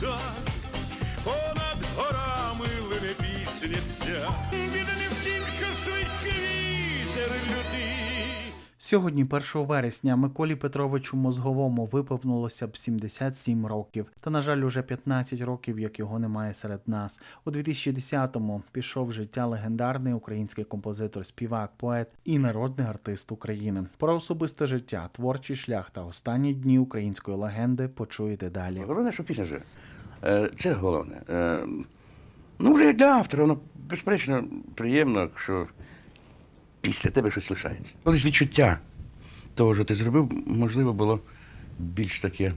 так, понад горами лине пісня ця. Він не втім, що свій вітер лютий. Сьогодні, 1 вересня, Миколі Петровичу Мозговому виповнилося б 77 років. Та, на жаль, уже 15 років, як його немає серед нас. У 2010-му пішов в життя легендарний український композитор, співак, поет і народний артист України. Про особисте життя, творчий шлях та останні дні української легенди почуєте далі. Головне, що пісня живе. Е, Це головне. Е, Ну, вже як для автора, воно безперечно приємно, що після тебе щось лишається. Колись відчуття того, що ти зробив, можливо, було більш таке,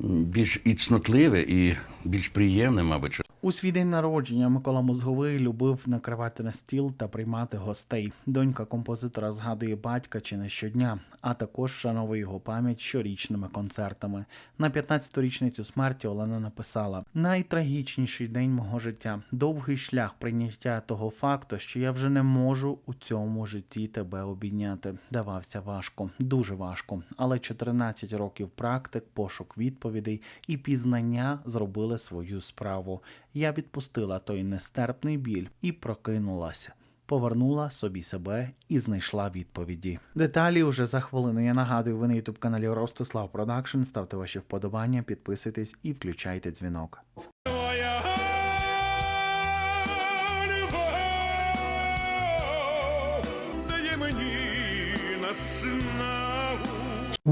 більш і цнотливе, і більш приємне, мабуть. У свій день народження Микола Мозговий любив накривати на стіл та приймати гостей. Донька композитора згадує батька чи не щодня, а також вшановує його пам'ять щорічними концертами. На 15-ту річницю смерті Олена написала: найтрагічніший день мого життя, довгий шлях прийняття того факту, що я вже не можу у цьому житті тебе обійняти. Давався важко, дуже важко. Але 14 років практик, пошук відповідей і пізнання зробили свою справу. Я відпустила той нестерпний біль і прокинулася. Повернула собі себе і знайшла відповіді. Деталі уже за хвилину. Я нагадую, ви на ютуб каналі Ростислав Продакшн. Ставте ваші вподобання, підписуйтесь і включайте дзвінок. Твоя мені.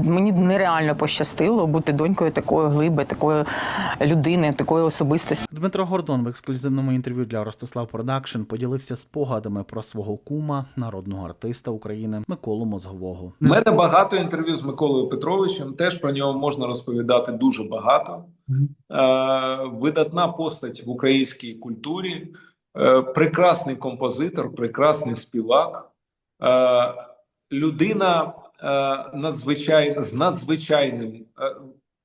Мені нереально пощастило бути донькою такої глиби, такої людини, такої особистості. Дмитро Гордон в ексклюзивному інтерв'ю для Ростислав Продакшн поділився спогадами про свого кума, народного артиста України Миколу Мозгового. У мене багато інтерв'ю з Миколою Петровичем. Теж про нього можна розповідати дуже багато. Е, видатна постать в українській культурі, е, прекрасний композитор, прекрасний співак, е, людина надзвичай, з надзвичайним е,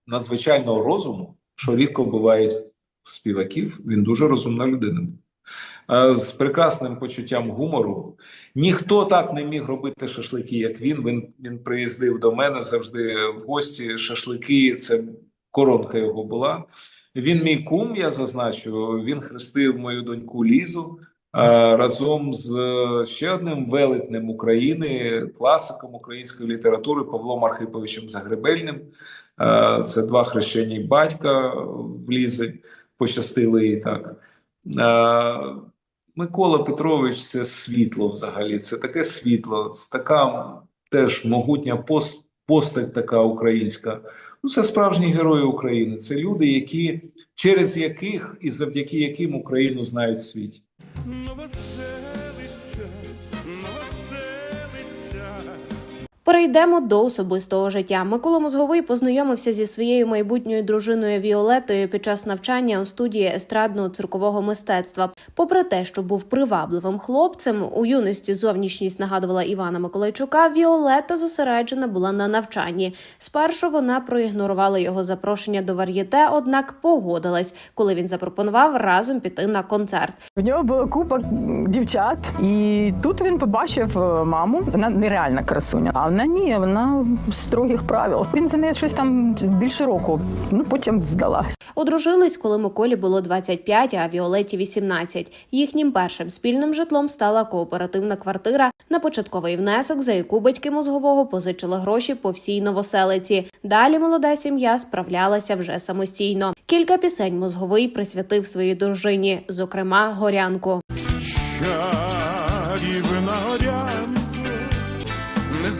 надзвичайного розуму, що рідко буває в співаків. Він дуже розумна людина. Е, З прекрасним почуттям гумору, Ніхто так не міг робити шашлики, як він. Він, він приїздив до мене завжди в гості. Шашлики це коронка його була. Він мій кум, я зазначу. Він хрестив мою доньку Лізу разом з е, ще одним велетнем України, класиком української літератури Павлом Архиповичем Загребельним. Це два хрещені батька в Лізи, пощастили і так. Микола Петрович це світло взагалі. Це таке світло, це така теж могутня пост, постать така українська. Ну, це справжні герої України. Це люди, які через яких і завдяки яким Україну знають в світі. No você Перейдемо до особистого життя. Микола Мозговий познайомився зі своєю майбутньою дружиною Віолетою під час навчання у студії естрадного циркового мистецтва. Попри те, що був привабливим хлопцем, у юності зовнішність нагадувала Івана Миколайчука. Віолета зосереджена була на навчанні. Спершу вона проігнорувала його запрошення до вар'єте, однак погодилась, коли він запропонував разом піти на концерт. В нього була купа дівчат, і тут він побачив е, маму. Вона нереальна красуня. А вона ні, вона з строгих правил. Він за нею щось там більше року. Ну потім здалась. Одружились, коли Миколі було 25, а Віолеті 18. Їхнім першим спільним житлом стала кооперативна квартира, на початковий внесок, за яку батьки мозгового позичили гроші по всій новоселиці. Далі молода сім'я справлялася вже самостійно. Кілька пісень мозговий присвятив своїй дружині, зокрема горянку. Чарівна горянко,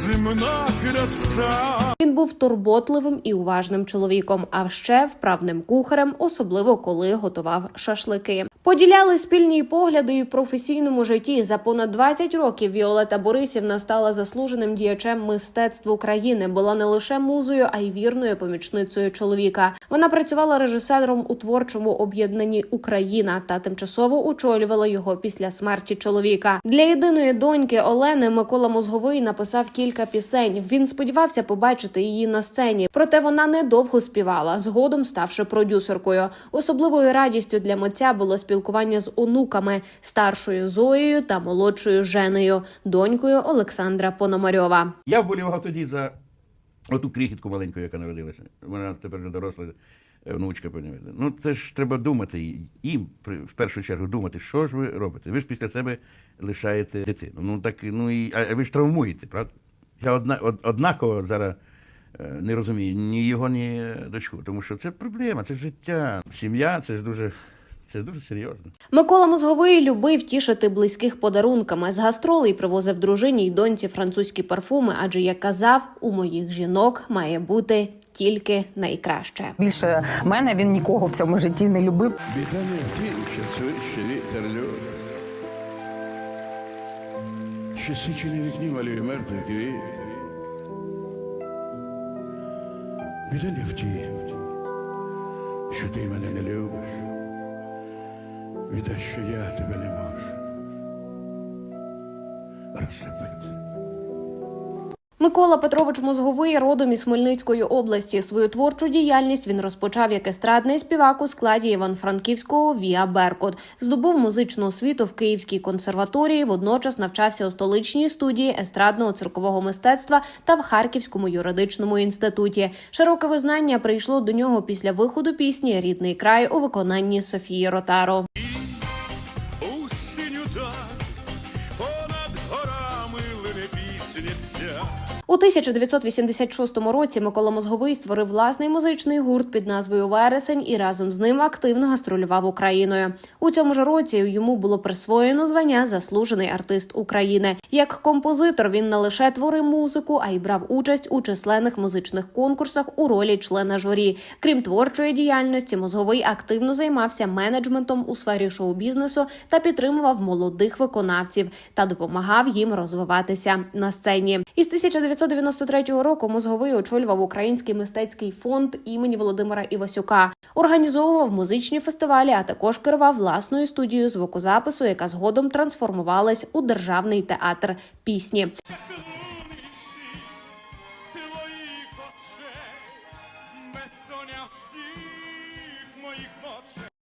неземна краса. Він був турботливим і уважним чоловіком, а ще вправним кухарем, особливо коли готував шашлики. Поділяли спільні погляди і в професійному житті. За понад 20 років Віолета Борисівна стала заслуженим діячем мистецтва України. Була не лише музою, а й вірною помічницею чоловіка. Вона працювала режисером у творчому об'єднанні Україна та тимчасово очолювала його після смерті чоловіка. Для єдиної доньки Олени Микола Мозговий написав кілька пісень. Він сподівався побачити її на сцені, проте вона недовго співала, згодом ставши продюсеркою. Особливою радістю для митця було спілкування з онуками старшою Зоєю та молодшою Женею, донькою Олександра Пономарьова. Я вболівав тоді за оту крихітку маленьку, яка народилася. Вона тепер вже доросла внучка понімаєте. Ну це ж треба думати їм в першу чергу думати, що ж ви робите. Ви ж після себе лишаєте дитину. Ну так ну і а ви ж травмуєте, правда? Я одна, од, однаково зараз е, не розумію ні його, ні дочку, тому що це проблема, це життя. Сім'я це ж дуже, це дуже серйозно. Микола Мозговий любив тішити близьких подарунками. З гастролей привозив дружині й доньці французькі парфуми, адже як казав, у моїх жінок має бути тільки найкраще. Більше мене він нікого в цьому житті не любив. Вітання тим, що свище вітер льод. Що сичі вікні малює мертвий квіт. Вітання в тім, що ти мене не любиш. Віда, що я тебе не можу розлюбити. Микола Петрович Мозговий родом із Хмельницької області. Свою творчу діяльність він розпочав як естрадний співак у складі Іван-Франківського Віа Беркут. Здобув музичну освіту в Київській консерваторії. Водночас навчався у столичній студії естрадного циркового мистецтва та в Харківському юридичному інституті. Широке визнання прийшло до нього після виходу пісні Рідний край у виконанні Софії Ротаро. У 1986 році Микола Мозговий створив власний музичний гурт під назвою Вересень і разом з ним активно гастролював Україною. У цьому ж році йому було присвоєно звання Заслужений артист України. Як композитор він не лише творив музику, а й брав участь у численних музичних конкурсах у ролі члена журі. Крім творчої діяльності, Мозговий активно займався менеджментом у сфері шоу-бізнесу та підтримував молодих виконавців та допомагав їм розвиватися на сцені. Із 1993 року Мозговий очолював Український мистецький фонд імені Володимира Івасюка, організовував музичні фестивалі, а також керував власною студією звукозапису, яка згодом трансформувалась у державний театр пісні.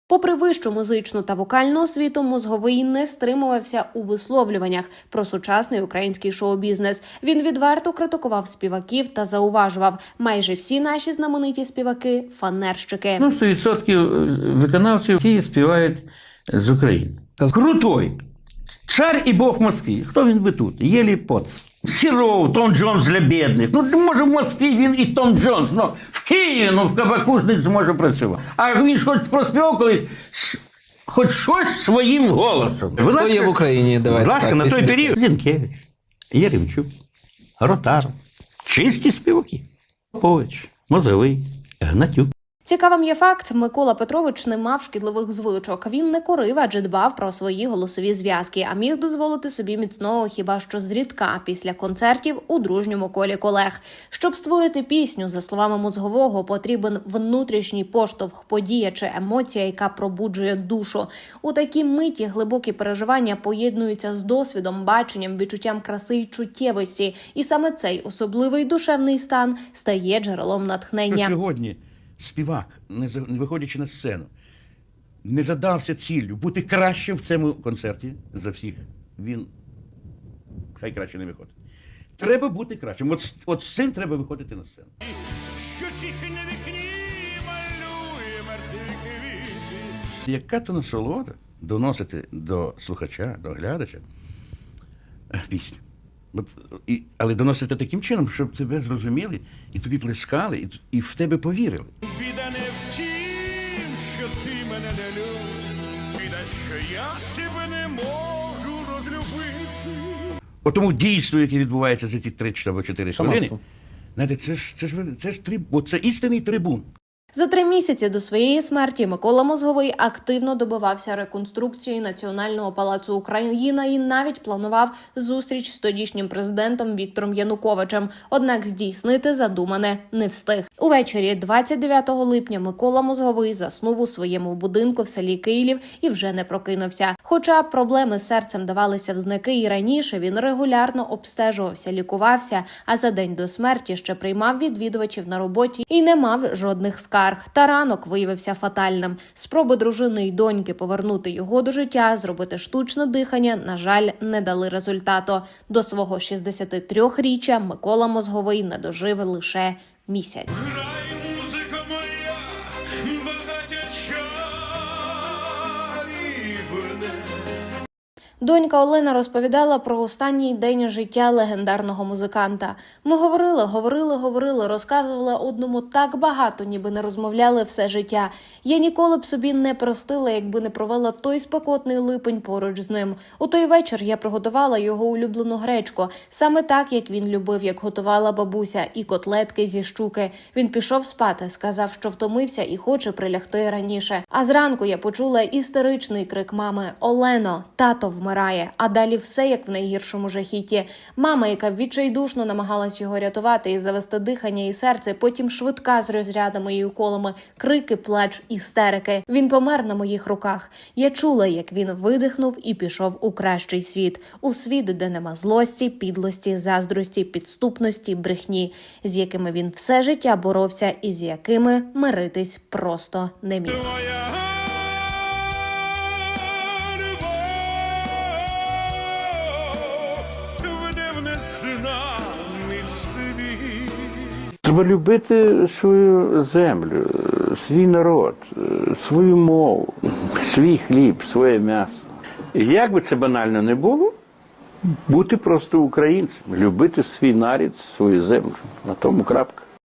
Попри вищу музичну та вокальну освіту, мозговий не стримувався у висловлюваннях про сучасний український шоу-бізнес. Він відверто критикував співаків та зауважував, майже всі наші знамениті співаки фанерщики. 90% виконавців всі співають з України. Крутой. Цар і Бог Москви. Хто він би тут? Єлі Поц. Сіров, Том Джонс для бідних. Ну, може, в Москві він і Том Джонс, ну в Києві, ну в кабаку ж не зможе працювати. А він ж хоч проспівав колись хоч щось своїм голосом. Хто є в Україні? Давайте Будь ласка, так, на той 80. період. Зінкевич, Єремчук, Ротар. Чисті співаки. Попович, Мозовий, Гнатюк. Цікавим є факт: Микола Петрович не мав шкідливих звичок. Він не курив, адже дбав про свої голосові зв'язки, а міг дозволити собі міцного хіба що зрідка після концертів у дружньому колі колег. Щоб створити пісню, за словами мозгового, потрібен внутрішній поштовх, подія чи емоція, яка пробуджує душу. У такій миті глибокі переживання поєднуються з досвідом, баченням, відчуттям краси й чуттєвості, і саме цей особливий душевний стан стає джерелом натхнення. сьогодні співак, не за- не виходячи на сцену, не задався ціллю бути кращим в цьому концерті за всіх, він хай краще не виходить. Треба бути кращим. От, от з цим треба виходити на сцену. Що на вікні малює мертві квіти. Яка то насолода доносити до слухача, до глядача е, пісню. От, і, але доносити таким чином, щоб тебе зрозуміли, і тобі плескали, і, і в тебе повірили. Біда не в тім, що ти мене не любиш. Біда, що я тебе не можу розлюбити. От тому дійство, яке відбувається за ті три чи або чотири хвилини, знаєте, це ж це ж це ж триб, от це істинний трибун. За три місяці до своєї смерті Микола Мозговий активно добивався реконструкції Національного палацу Україна і навіть планував зустріч з тодішнім президентом Віктором Януковичем. Однак здійснити задумане не встиг. Увечері 29 липня Микола Мозговий заснув у своєму будинку в селі Київ і вже не прокинувся. Хоча проблеми з серцем давалися в знаки і раніше, він регулярно обстежувався, лікувався, а за день до смерті ще приймав відвідувачів на роботі і не мав жодних скарг. Та ранок виявився фатальним. Спроби дружини й доньки повернути його до життя, зробити штучне дихання, на жаль, не дали результату. До свого 63-річчя Микола Мозговий не дожив лише місяць. Донька Олена розповідала про останній день життя легендарного музиканта. Ми говорили, говорили, говорили, розказували одному так багато, ніби не розмовляли все життя. Я ніколи б собі не простила, якби не провела той спекотний липень поруч з ним. У той вечір я приготувала його улюблену гречку, саме так, як він любив, як готувала бабуся, і котлетки зі щуки. Він пішов спати, сказав, що втомився і хоче прилягти раніше. А зранку я почула істеричний крик мами: Олено, тато вмирає. А далі все як в найгіршому жахіті. Мама, яка відчайдушно намагалась його рятувати і завести дихання і серце, потім швидка з розрядами і уколами, крики, плач, істерики. Він помер на моїх руках. Я чула, як він видихнув і пішов у кращий світ, у світ, де нема злості, підлості, заздрості, підступності, брехні, з якими він все життя боровся, і з якими миритись просто не міг. Незнаний світ. Треба любити свою землю, свій народ, свою мову, свій хліб, своє м'ясо. Як би це банально не було, бути просто українцем, любити свій нарід, свою землю. На тому крапка.